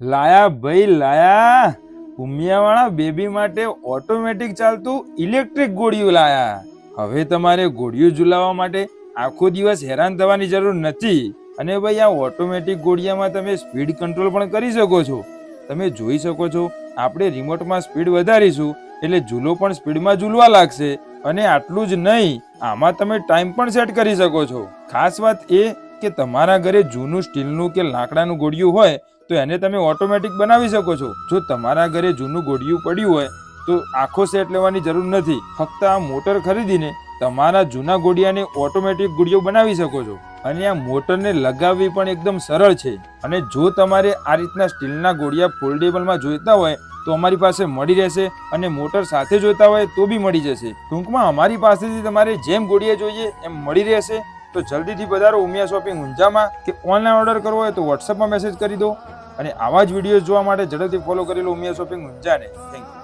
લાયા ભાઈ, લાયા. ઉમિયાવાળા બેબી માટે ઓટોમેટિક ચાલતું ઇલેક્ટ્રિક ગોળીઓ લાયા. હવે તમારે ગોળીઓ ઝુલાવવા માટે આખો દિવસ હેરાન થવાની જરૂર નથી. અને ભાઈ, આ ઓટોમેટિક ગોળિયામાં તમે સ્પીડ કંટ્રોલ પણ કરી શકો છો. તમે જોઈ શકો છો, આપણે રિમોટમાં સ્પીડ વધારીશું, એટલે ઝૂલો પણ સ્પીડમાં ઝૂલવા લાગશે. અને આટલું જ નહીં, આમાં તમે ટાઈમ પણ સેટ કરી શકો છો. ખાસ વાત એ કે તમારા ઘરે જૂનું સ્ટીલનું કે લાકડાનું ગોળિયું હોય, તો એને તમે ઓટોમેટિક બનાવી શકો છો. જો તમારા ઘરે જૂનું ગોળિયું પડ્યું હોય, તો આખો સેટ લેવાની જરૂર નથી. ફક્ત આ મોટર ખરીદીને તમારા જૂના ગોળિયાને ઓટોમેટિક ગોળિયો બનાવી શકો છો. અને આ મોટરને લગાવવી પણ એકદમ સરળ છે. અને જો તમારે આ રીતના સ્ટીલના ગોળિયા ફોલ્ડેબલમાં જોઈતા હોય, તો અમારી પાસે મળી રહેશે અને મોટર સાથે જોઈતા હોય, તો બી મળી જશે. ટૂંકમાં અમારી પાસેથી તમારે જેમ ગોળિયા જોઈએ, એમ મળી રહેશે. તો જલ્દીથી પધારો ઉમિયા શોપિંગ ઊંઝામાં કે ઓનલાઈન ઓર્ડર કરવો હોય તો વોટ્સઅપમાં મેસેજ કરી દો અને આવા જ વીડિયો જોવા માટે ઝડપથી ફોલો કરી લો ઉમિયા શોપિંગ ઊંઝાને. Thank you